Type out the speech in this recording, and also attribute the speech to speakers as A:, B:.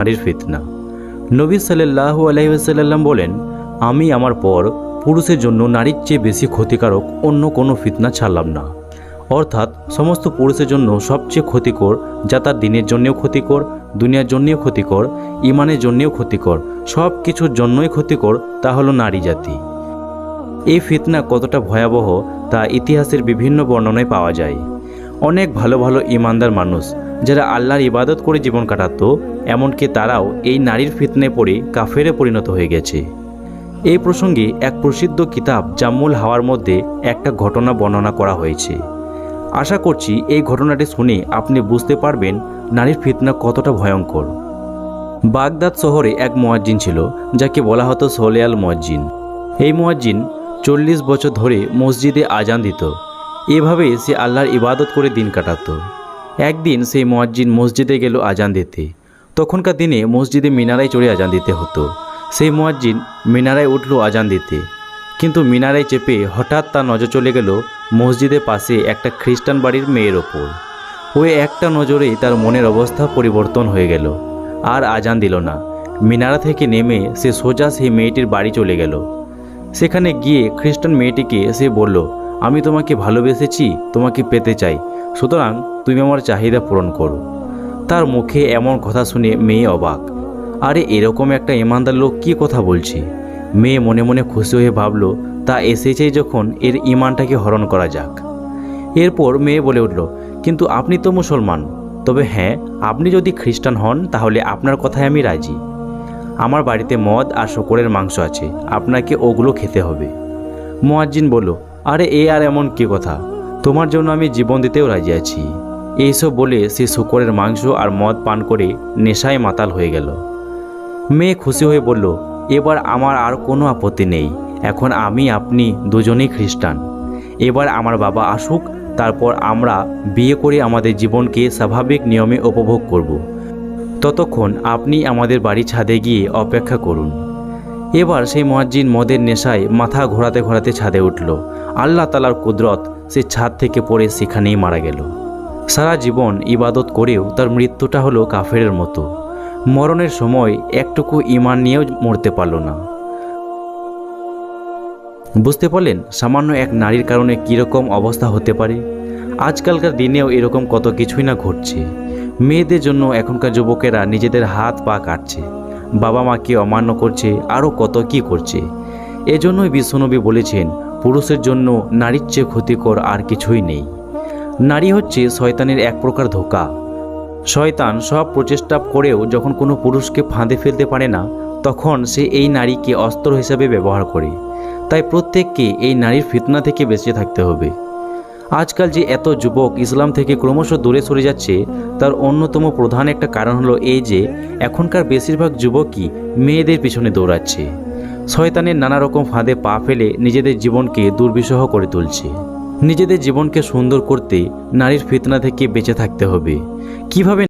A: নারীর ফিতনা। নবী সাল্লাহু আলহিহাল্লাম বলেন, আমি আমার পর পুরুষের জন্য নারীর চেয়ে বেশি ক্ষতিকারক অন্য কোনো ফিতনা ছাড়লাম না। অর্থাৎ সমস্ত পুরুষের জন্য সবচেয়ে ক্ষতিকর যা তার দিনের জন্যেও ক্ষতিকর, দুনিয়ার জন্যেও ক্ষতিকর, ইমানের জন্যেও ক্ষতিকর সব কিছুর জন্যই ক্ষতিকর তা হলো নারী জাতি। এই ফিতনা কতটা ভয়াবহ তা ইতিহাসের বিভিন্ন বর্ণনায় পাওয়া যায়। অনেক ভালো ভালো ইমানদার মানুষ যারা আল্লাহর ইবাদত করে জীবন কাটাতো, এমনকি তারাও এই নারীর ফিতনে পড়ে কাফেরে পরিণত হয়ে গেছে। এই প্রসঙ্গে এক প্রসিদ্ধ কিতাব জাম্মুল হাওয়ার মধ্যে একটা ঘটনা বর্ণনা করা হয়েছে। আশা করছি এই ঘটনাটি শুনে আপনি বুঝতে পারবেন নারীর ফিতনা কতটা ভয়ঙ্কর। বাগদাদ শহরে এক মোয়াজ্জিন ছিল, যাকে বলা হতো সোলেয়াল মোয়াজ্জিন। এই মোয়াজ্জিন চল্লিশ বছর ধরে মসজিদে আজান দিত। এভাবে সে আল্লাহর ইবাদত করে দিন কাটাতো। একদিন সেই মোয়াজ্জিন মসজিদে গেল আজান দিতে। তখনকার দিনে মসজিদে মিনারায় চড়ে আজান দিতে হতো। সেই মোয়াজ্জিন মিনারায় উঠল আজান দিতে। কিন্তু মিনারায় চেপে হঠাৎ তার নজর চলে গেল মসজিদের পাশে একটা খ্রিস্টান বাড়ির মেয়ের ওপর। ওই একটা নজরেই তার মনের অবস্থা পরিবর্তন হয়ে গেল। আর আজান দিল না। মিনারা থেকে নেমে সে সোজা সেই মেয়েটির বাড়ি চলে গেল। সেখানে গিয়ে খ্রিস্টান মেয়েটিকে সে বলল, আমি তোমাকে ভালোবেসেছি, তোমাকে পেতে চাই। সুতরাং তুমি আমার চাহিদা পূরণ করো। তার মুখে এমন কথা শুনে মেয়ে অবাক। আরে, এরকম একটা ইমানদার লোক কী কথা বলছে? মেয়ে মনে মনে খুশি হয়ে ভাবল, তা এসেছে যখন এর ইমানটাকে হরণ করা যাক। এরপর মেয়ে বলে উঠল, কিন্তু আপনি তো মুসলমান। তবে হ্যাঁ আপনি যদি খ্রিস্টান হন, তাহলে আপনার কথায় আমি রাজি। আমার বাড়িতে মদ আর শকরের মাংস আছে, আপনাকে ওগুলো খেতে হবে। মোয়াজ্জিন বলল, আরে, এ আর এমন কি কথা? তোমার জন্য আমি জীবন দিতেও রাজি আছি। এইসব বলে সে শুকরের মাংস আর মদ পান করে নেশায় মাতাল হয়ে গেল। মেয়ে খুশি হয়ে বলল, এবার আমার আর কোনো আপত্তি নেই। এখন আমি, আপনি দুজনেই খ্রিস্টান। এবার আমার বাবা আসুক, তারপর আমরা বিয়ে করে আমাদের জীবনকে স্বাভাবিক নিয়মে উপভোগ করব। ততক্ষণ আপনি আমাদের বাড়ি ছাদে গিয়ে অপেক্ষা করুন। এবার সেই মহাজ্জিন মদের নেশায় মাথা ঘোরাতে ঘোরাতে ছাদে উঠল। আল্লাহ তালার কুদরত সে ছাদ থেকে পড়ে সেখানেই মারা গেল। সারা জীবন ইবাদত করেও তার মৃত্যুটা হলো কাফেরের মতো। মরণের সময় একটুকু ইমান নিয়েও মরতে পারল না। বুঝতে পারলেন সামান্য এক নারীর কারণে কীরকম অবস্থা হতে পারে? আজকালকার দিনেও এরকম কত কিছুই না ঘটছে। মেয়েদের জন্য এখনকার যুবকেরা নিজেদের হাত পা কাটছে। বাবা মাকে অমান্য করছে আরও কত কি করছে। এজন্যই বিশ্বনবী বলেছেন, পুরুষের জন্য নারীর চেয়ে ক্ষতিকর আর কিছুই নেই। নারী হচ্ছে শয়তানের এক প্রকার ধোকা। শয়তান সব প্রচেষ্টা করেও যখন কোনো পুরুষকে ফাঁদে ফেলতে পারে না, তখন সে এই নারীকে অস্ত্র হিসাবে ব্যবহার করে। তাই প্রত্যেককে এই নারীর ফিতনা থেকে বেঁচে থাকতে হবে। আজকাল যে এত যুবক ইসলাম থেকে ক্রমশ দূরে সরে যাচ্ছে, তার অন্যতম প্রধান একটা কারণ হলো এই যে, এখনকার বেশিরভাগ যুবকই মেয়েদের পিছনে দৌড়াচ্ছে। শয়তানের নানা রকম ফাঁদে পা ফেলে নিজেদের জীবনকে দুর্বিষহ করে তুলছে। নিজেদের জীবনকে সুন্দর করতে নারীর ফিতনা থেকে বেঁচে থাকতে হবে। কীভাবে